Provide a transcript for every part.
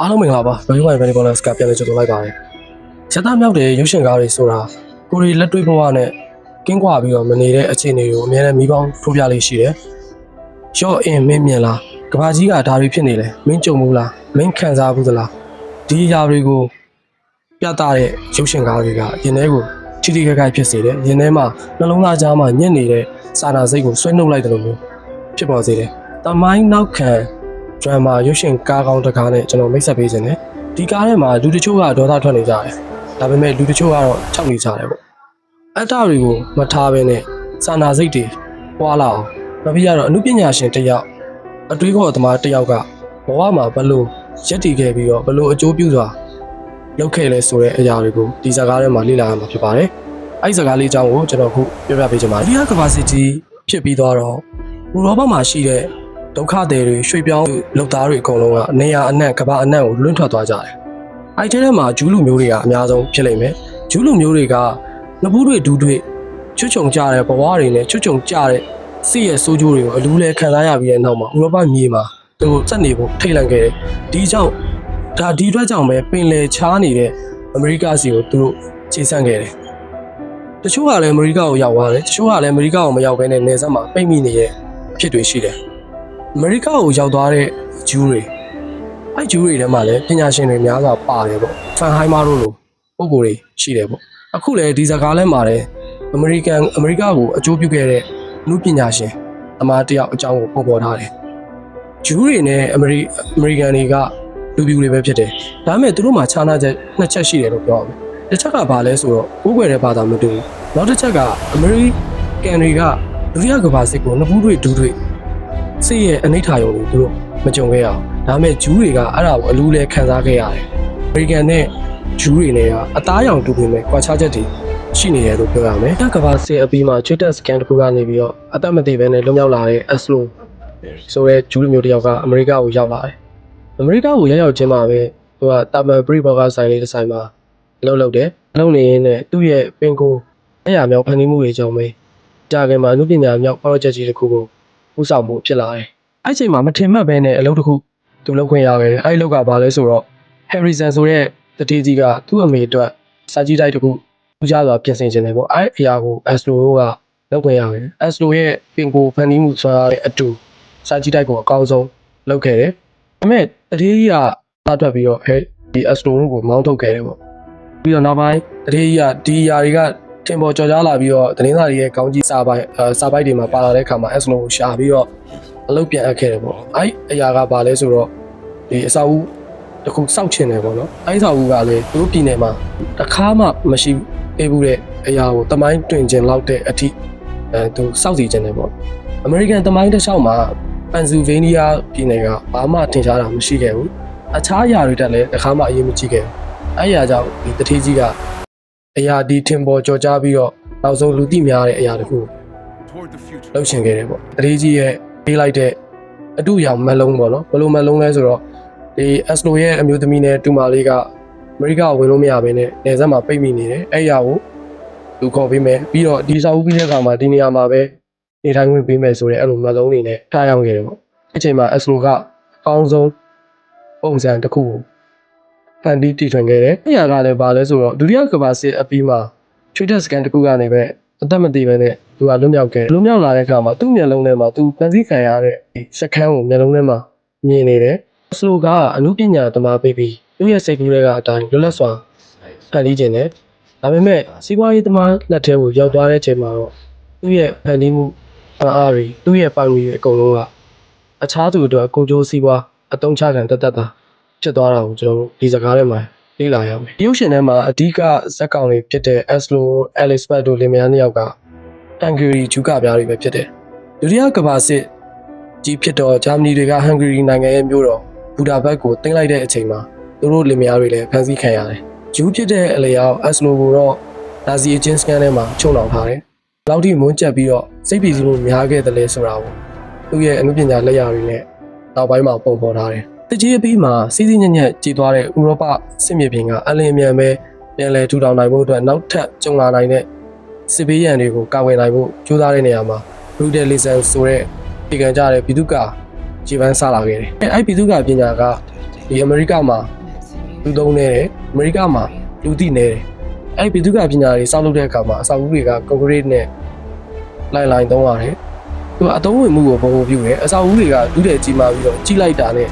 အားလုံးမင်္ဂလာပါဘယ်လိုမှဘယ်လိုလဲစကပြန်လဲကြိုဆိုလိုက်ပါတယ်ရသမြောက်တဲ့ရုပ်ရှင်ကားတွေဆိုတာကိုရီလက်တွေ့ဘဝနဲ့ကင်းကွာပြီးတော့မနေတဲ့အခြေအနေကိုအများနဲ့မိပေါင်းထိုးပြလေးရှိတယ်ရော့အင်မင်းမြင်လားကဘာကြီးကဒါတွေဖြစ်နေလဲမင်းကြုံဘူးလားမင်းခံစားဘူးသလားဒီအရာတွေကိုပြသတဲ့ရုပ်ရှင်ကားတွေကရင်ထဲကိုချီတီခိုက်ခိုက်ဖြစ်စေတယ်ရင်ထဲမှာနှလုံးသားကြားမှာညစ်နေတဲ့စာနာစိတ်ကိုဆွဲနှုတ်လိုက်တယ်လို့မျိုးဖြစ်ပေါ်စေတယ်တမိုင်းနောက်ခံ ဒရမာရုပ်ရှင်ကားကောင်းတစ်ကားနဲ့ကျွန်တော်မိတ်ဆက်ပေးခြင်းနဲ့ဒီကားထဲမှာလူတချို့ကဒေါသထွက်နေကြတယ်ဒါပေမဲ့လူတချို့ကတော့ခြောက်နေကြတယ်ပေါ့အတ္တတွေကိုမထားဘဲနဲ့စာနာစိတ်တွေပွားလာအောင်နောက်ပြီးတော့အမှုပညာရှင်တစ်ယောက်အတွေးခေါ်သမားတစ်ယောက်ကဘဝမှာဘလို့ရက်တည်ခဲ့ပြီးတော့ဘလို့အကျိုးပြုစွာလုပ်ခဲ့လဲဆိုတဲ့အရာတွေကိုဒီဇာတ်ကားထဲမှာလေ့လာရမှာဖြစ်ပါတယ်အဲ့ဒီဇာတ်ကားလေးအကြောင်းကိုကျွန်တော်ခုပြောပြပေးချင်ပါတယ်ဒီကကဘာစီတီဖြစ်ပြီးတော့ဥရောပမှာရှိတဲ့ ဒုက္ခသည်တွေရွှေ့ပြောင်းလုပ်သားတွေအကုန်လုံးကနေရာအနှံ့ကမ္ဘာအနှံ့ကိုလွင့်ထွက်သွားကြတယ်။အဲ့ဒီထဲမှာဂျူးလူမျိုးတွေကအများဆုံးဖြစ်လိမ့်မယ်။ဂျူးလူမျိုးတွေကနဘူးတွေဒူးတွေချွတ်ချုံကြတဲ့ဘဝတွေနဲ့ချွတ်ချုံကြတဲ့စီရဲ့ဆိုးကျိုးတွေကိုအလူးလဲခံစားရပြီးတဲ့နောက်မှာဥရောပမြေမှာသူတို့စက်နေဖို့ထိတ်လန့်ခဲ့တယ်။ဒီကြောင့်ဒါဒီအတွက်ကြောင့်ပဲပင်လယ်ချားနေတဲ့အမေရိကစီကိုသူတို့ခြေဆန့်ခဲ့တယ်။တချို့ကလည်းအမေရိကကိုရောက်သွားတယ်။တချို့ကလည်းအမေရိကကိုမရောက်ဘဲနဲ့နေဆက်မှာပိတ်မိနေတဲ့ဖြစ်တွေရှိတယ်။ အမေရိကကိုရောက်သွားတဲ့ဂျူးတွေအဲ့ဂျူးတွေထဲမှာလည်းပညာရှင်တွေများစွာပါတယ်ပေါ့ဖန်ဟိုင်းမာတို့လိုပုံကိုယ်တွေရှိတယ်ပေါ့အခုလည်းဒီဇာကားလဲမှာလည်းအမေရိကန်အမေရိကကိုအကျိုးပြုခဲ့တဲ့လူပညာရှင်အမားတယောက်အကြောင်းကိုပုံပေါ်ထားတယ်ဂျူးတွေနဲ့အမေရိအမေရိကန်တွေကလူပြူတွေပဲဖြစ်တယ်ဒါပေမဲ့သူတို့မှာခြားနာချက်နှစ်ချက်ရှိတယ်လို့ပြောရမယ်တစ်ချက်ကဘာလဲဆိုတော့ကိုးကွယ်တဲ့ဘာသာမတူဘူးနောက်တစ်ချက်ကအမေရိကန်တွေကဒုတိယကမ္ဘာစစ်ကိုနှစ်ဘူးတွေဒူးတွေ စိတ်ရဲ့အနိဋ္ဌာယုံကိုသူတို့မကြုံခဲ့ရအောင်ဒါပေမဲ့ဂျူးတွေကအဲ့ဒါကိုအလူးလဲခံစားခဲ့ရတယ်အမေရိကန်နဲ့ဂျူးတွေနဲ့ကအသားရောင်တူပေမဲ့ကွာခြားချက်တွေရှိနေတယ်လို့ပြောရမယ်တက်ကဘာစစ်အပြီးမှာ Twitter scan တစ်ခုကနေပြီးတော့အသက်မသေးဘဲနဲ့လွတ်မြောက်လာတဲ့ Aslo ဆိုတဲ့ဂျူးလူမျိုးတစ်ယောက်ကအမေရိကကိုရောက်လာတယ်အမေရိကကိုရောက်ရောက်ချင်းမှာပဲသူကတာမန်ပရိဘောဂဆိုင်လေးတစ်ဆိုင်မှာအလုပ်လုပ်တယ်အလုပ်နေရင်းနဲ့သူ့ရဲ့ပင်ကိုအဲ့ရမြောက်ဖန်တီးမှုတွေကြောင့်ပဲကြာခင်မှာအမှုပညာမြောက် project ကြီးတစ်ခုကို ဥဆောင်မှုဖြစ်လာတယ်။အဲ့ချိန်မှာမထင်မှတ်ပဲနဲ့အလုပ်တစ်ခုသူလုပ်ခွင့်ရခဲ့တယ်။အဲ့ဒီအလုပ်ကဘာလဲဆိုတော့ Harrison ဆိုတဲ့တတိကြီးကသူ့အမေအတွက်စာကြည့်တိုက်တစ်ခုထူးခြားစွာပြင်ဆင်ခြင်းတယ်ပေါ့။အဲ့အရာကို Astro ကလုပ်ခွင့်ရခဲ့တယ်။ Astro ရဲ့ပင်ကိုဖန်တီးမှုဆွမ်းအားတဲ့အတူစာကြည့်တိုက်ကိုအကောင်းဆုံးလုပ်ခဲ့တယ်။ဒါပေမဲ့တတိကြီးကသားထွက်ပြီးတော့ဟဲ့ဒီ Astro ကိုမောင်းထုတ်ခဲ့တယ်ပေါ့။ပြီးတော့နောက်ပိုင်းတတိကြီးကဒီအရာတွေက ထင်ပေါ်ကျော်ကြားလာပြီးတော့သတင်းစာတွေရဲ့ကောင်းကြီးစာပိုင်းအဲစာပိုက်တွေမှာပါလာတဲ့အခါမှာ Aslo ကိုရှာပြီးတော့အလုပ်ပြန်အပ်ခဲ့တယ်ပေါ့အဲ့အရာကဘာလဲဆိုတော့ဒီအစာအုပ်တစ်ခုစောက်ချင်တယ်ပေါ့နော်အဲ့အစာအုပ်ကလည်းသူတို့ပြည်နယ်မှာတစ်ခါမှမရှိသေးဘူးတဲ့အရာကိုတမိုင်းတွင်ကျင်လောက်တဲ့အထိအဲသူစောက်စီခြင်းတယ်ပေါ့အမေရိကန်တမိုင်းတစ်လျှောက်မှာပန်ဆယ်ဗေးနီးယားပြည်နယ်ကဘာမှထင်ရှားတာမရှိခဲ့ဘူးအခြားအရာတွေတက်လည်းတစ်ခါမှအရေးမကြီးခဲ့ဘူးအဲ့အရာကြောင့်ဒီတတိကြီးက အရာဒီထင်ပေါ်ကြော်ကြားပြီးတော့နောက်ဆုံးလူသိများတဲ့အရာတစ်ခု toward the future. လှုပ်ရှင်ခဲ့တယ်ပေါ့တတိကြီးရဲ့ပေးလိုက်တဲ့အတူရောင်မက်လုံးပေါ့နော်ဘယ်လိုမက်လုံးလဲဆိုတော့ဒီအက်စလိုရဲ့အမျိုးသမီးနဲ့တူမလေးကအမေရိကကိုဝင်လို့မရဘဲနဲ့နေဆက်မှာပိတ်မိနေတယ်အဲ့အရာကိုသူခေါ်ပေးမယ်ပြီးတော့ဒီစာအုပ်ပြီးတဲ့အခါမှာဒီနေရာမှာပဲနေထိုင်ခွင့်ပေးမယ်ဆိုတဲ့အဲ့လိုမက်လုံးတွေနဲ့ထားရောက်ခဲ့တယ်ပေါ့အဲ့ချိန်မှာအက်စလိုကအကောင်းဆုံးပုံစံတစ်ခုကို ဖန်တီးတည်ထွင်ခဲ့တယ်။အဲ့ရကလည်းဘာလဲဆိုတော့ဒုတိယကမ္ဘာစစ်အပြီးမှာ Twitter scan တစ်ခုကနေပဲအသက်မသေးပဲနဲ့သူကလွတ်မြောက်ခဲ့လွတ်မြောက်လာတဲ့အခါမှာသူ့မျက်လုံးထဲမှာသူပန်းစည်းခံရတဲ့ဒီစက္ကန့်ကိုမျက်လုံးထဲမှာမြင်နေတယ်။ဆိုလိုကအမှုပညာသမားပေးပြီးသူ့ရဲ့စိတ်ကူးတွေကအတိုင်းလွတ်လပ်စွာဖန်တီးခြင်းနဲ့ဒါပေမဲ့စီးပွားရေးသမားလက်ထဲကိုရောက်သွားတဲ့အချိန်မှာတော့သူ့ရဲ့ဖန်တီးမှုအားအားတွေသူ့ရဲ့ပိုင်တွေအကုန်လုံးကအခြားသူအတွက်ကိုကြိုးစီးပွားအတုံးချခံတတ်တတ်တာ ဖြစ်သွားတာကိုကျွန်တော်တို့ဒီစကားထဲမှာလေ့လာရမယ်။ရုပ်ရှင်ထဲမှာအဓိကဇက်ကောင်တွေဖြစ်တဲ့ Aslo, Elizabeth တို့လင်မယားနှစ်ယောက်ကဟန်ဂေရီဂျူကပြားတွေပဲဖြစ်တယ်။ဒုတိယကမ္ဘာစစ်ကြီးဖြစ်တော့ဂျာမနီတွေကဟန်ဂေရီနိုင်ငံရဲ့မြို့တော်ဘူဒါဘက်ကိုတင်လိုက်တဲ့အချိန်မှာသူတို့လင်မယားတွေလည်းဖမ်းဆီးခံရတယ်။ဂျူးဖြစ်တဲ့အလျောက် Aslo ကိုတော့နာဇီအချင်းစကန်ထဲမှာချုပ်နှောင်ထားတယ်။ဘယ်လောက်ထိမွန်းကျက်ပြီးတော့စိတ်ပီစီမှုများခဲ့တယ်လဲဆိုတာကိုသူ့ရဲ့အမှုပညာလက်ရာတွေနဲ့နောက်ပိုင်းမှာပုံဖော်ထားတယ်။ တကြီးအပြီးမှာစီးစီးညံ့ညံ့ကြည်သွားတဲ့ဥရောပစစ်မြေပြင်ကအလင်းအမြန်ပဲပြန်လည်ထူထောင်နိုင်ဖို့အတွက်နောက်ထပ်ကြုံလာနိုင်တဲ့စစ်ဘေးရန်တွေကိုကာကွယ်နိုင်ဖို့ကြိုးစားတဲ့နေရာမှာ Brutal Listen ဆိုတဲ့ပြည်ကံကြတဲ့ဘီသူကခြေပန်းဆလာခဲ့တယ်။အဲအဲ့ဘီသူကပညာကဒီအမေရိကမှာလူသုံးနေတယ်အမေရိကမှာလူသိနေတယ်အဲ့ဒီဘိသုကပညာတွေစောက်လုပ်တဲ့အခါမှာအဆောက်အဦတွေကကွန်ကရစ်နဲ့လိုင်လိုင်သုံးရတယ်သူကအသုံးဝင်မှုကိုပုံပုံပြုတယ်အဆောက်အဦတွေကလူတဲ့ကြီးမာပြီးတော့ကြီးလိုက်တာနဲ့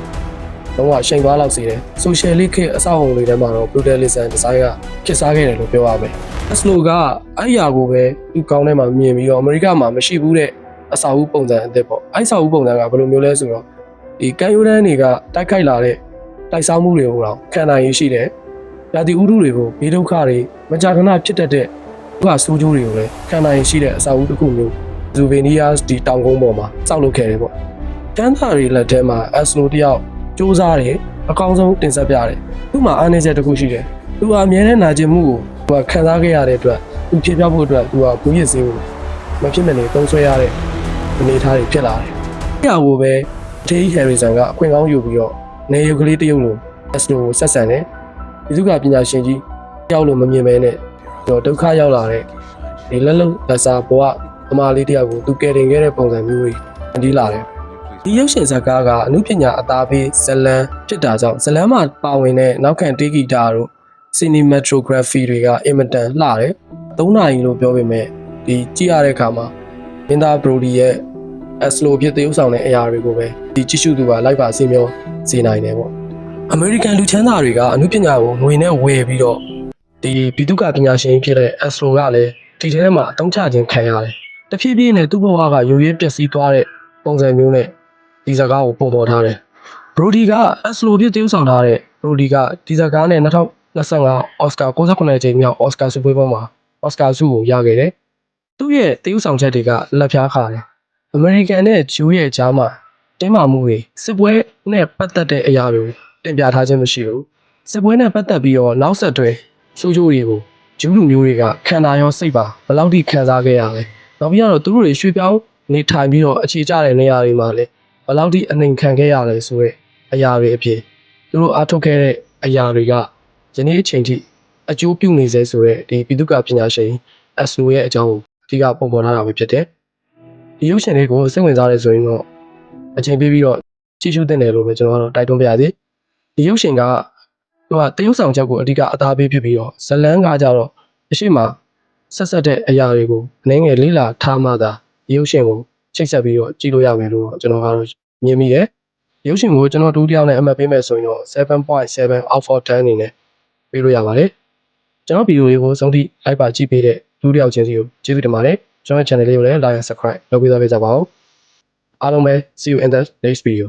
တော့ကရှိန်သွားလောက်စေတယ် social လေးခေတ်အဆောက်အုံတွေထဲမှာတော့ brutalism design ကခစ်စားခဲ့တယ်လို့ပြောရမယ် Tesla ကအဲ့အရာကိုပဲသူကောင်းထဲမှာမြင်ပြီးတော့အမေရိကမှာမရှိဘူးတဲ့အဆောက်အဦပုံစံအသစ်ပေါ့အဲ့အဆောက်အဦပုံစံကဘယ်လိုမျိုးလဲဆိုတော့ဒီကန်ယူရန်တွေကတိုက်ခိုက်လာတဲ့တိုက်စားမှုတွေကိုတော့ခံနိုင်ရရှိတယ်။ရာသီဥတုတွေကိုဘေးဒုက္ခတွေမကြာခဏဖြစ်တတ်တဲ့ဒုက္ခဆိုးကျိုးတွေကိုလည်းခံနိုင်ရရှိတဲ့အဆောက်အဦတစ်ခုမျိုးဇူဗေနီးယားဒီတောင်ကုန်းပေါ်မှာစောက်လုပ်ခဲ့တယ်ပေါ့။တန်းသားတွေလက်ထဲမှာအက်စလိုတယောက် စူးစားတယ်အကောင်းဆုံးတင်ဆက်ပြတယ်။သူ့မှာအားနည်းချက်တစ်ခုရှိတယ်။သူကအမြဲတမ်းနာကျင်မှုကိုသူကခံစားခဲ့ရတဲ့အတွက်သူဖြေပြဖို့အတွက်သူကဘူးရစ်စင်းကိုမဖြစ်မနေသုံးဆွဲရတဲ့အနေအထားတွေဖြစ်လာတယ်။အဲ့ဒါကိုပဲဒေးဟယ်ရီဆန်ကအခွင့်ကောင်းယူပြီးတော့နေရုပ်ကလေးတစ်ရုပ်လိုအက်စလိုကိုဆက်ဆံတယ်။ဒီစုကပညာရှင်ကြီးတယောက်လို့မမြင်မဲနဲ့တော့ဒုက္ခရောက်လာတဲ့ဒီလက်လုံးလက်စားဘဝအမလေးတယောက်ကိုသူကယ်တင်ခဲ့တဲ့ပုံစံမျိုးတွေအန်ဒီလာတယ်။ ဒီရုပ်ရှင်ဇာတ်ကားကအမှုပညာအသားပေးဇလန်ဖြစ်တာကြောင့်ဇလန်မှာပါဝင်တဲ့နောက်ခံတေးဂီတာတို့ cinematography တွေကအင်မတန်လှတယ်။၃နာရီလို့ပြောပေမဲ့ဒီကြည့်ရတဲ့အခါမှာလင်ဒါဘရိုဒီရဲ့အစလိုဖြစ်သရုပ်ဆောင်တဲ့အရာတွေကိုပဲဒီကြည့်ရှုသူကလိုက်ပါစီမျောစေနိုင်တယ်ပေါ့။ American လူချမ်းသာတွေကအမှုပညာကိုငွေနဲ့ဝယ်ပြီးတော့ဒီဘီတုကပညာရှင်ဖြစ်တဲ့အစလိုကလည်းဒီထဲမှာအတုံးချခြင်းခံရတယ်။တဖြည်းဖြည်းနဲ့သူ့ဘဝကရိုးရဲပျက်စီးသွားတဲ့ပုံစံမျိုးနဲ့ ဒီစကားကိုပုံပေါ်ထားတယ်။ Brody ကအစလိုဖြစ်သရုပ်ဆောင်ထားတဲ့ Brody ကဒီစကားနဲ့2025 Oscar 68ကြိမ်မြောက် Oscar ဆုပွဲပေါ်မှာ Oscar ဆုကိုရခဲ့တယ်။သူ့ရဲ့သရုပ်ဆောင်ချက်တွေကလက်ဖြားခါတယ်။ American နဲ့ Jew ရဲ့ကြားမှာတင်းမာမှုတွေစစ်ပွဲနဲ့ပတ်သက်တဲ့အရာတွေကိုတင်ပြထားခြင်းမရှိဘူး။စစ်ပွဲနဲ့ပတ်သက်ပြီးတော့နောက်ဆက်တွဲဆိုးကျိုးတွေကိုဂျူးလူမျိုးတွေကခံစားရောစိတ်ပါဘယ်လောက်ထိခံစားခဲ့ရလဲ။နောက်ပြီးတော့သူတို့တွေရွှေ့ပြောင်းနေထိုင်ပြီးတော့အခြေကျတဲ့နေရာတွေမှာလည်းဘယ် လောက်ထိအနှိမ်ခံခဲ့ရလဲဆိုတဲ့အရာတွေအဖြစ်သူတို့အားထုတ်ခဲ့တဲ့အရာတွေကယနေ့အချိန်ထိအကျိုးပြုနေစေဆိုတဲ့ဒီပိတုကပညာရှင်အဆူရဲ့အကြောင်းကိုအဓိကပုံပေါ်ထားတာပဲဖြစ်တယ်။ဒီရုပ်ရှင်လေးကိုစိတ်ဝင်စားတယ်ဆိုရင်တော့အချိန်ပေးပြီးတော့ကြည့်ရှုသင့်တယ်လို့ပဲကျွန်တော်ကတော့တိုက်တွန်းပါရစေ။ဒီရုပ်ရှင်ကသူကတရုပ်ဆောင်ချက်ကိုအဓိကအသားပေးဖြစ်ပြီးတော့ဇလန်းကကြတော့အရှိမဆက်ဆက်တဲ့အရာတွေကိုအနေငယ်လေးလာထားမှသာဒီရုပ်ရှင်ကိုချိတ်ဆက်ပြီးတော့ကြည့်လို့ရမယ်လို့တော့ကျွန်တော်ကတော့ မြင်မိတယ်။ရုပ်ရှင်ကိုကျွန်တော်ဒုတိယနဲ့အမှတ်ပေးမယ်ဆိုရင်တော့7.7 out of 10အနေနဲ့ပေးလို့ရပါတယ်။ကျွန်တော်ဗီဒီယိုလေးကိုဆုံးထိလိုက်ပါကြည့်ပေးတဲ့ဒုတိယချင်းစီကိုကျေးဇူးတင်ပါတယ်။ကျွန်တော်ရဲ့ channel လေးကိုလည်း like and subscribe လုပ်ပေးသွားပေးကြပါဦး။အားလုံးပဲ see you in the next video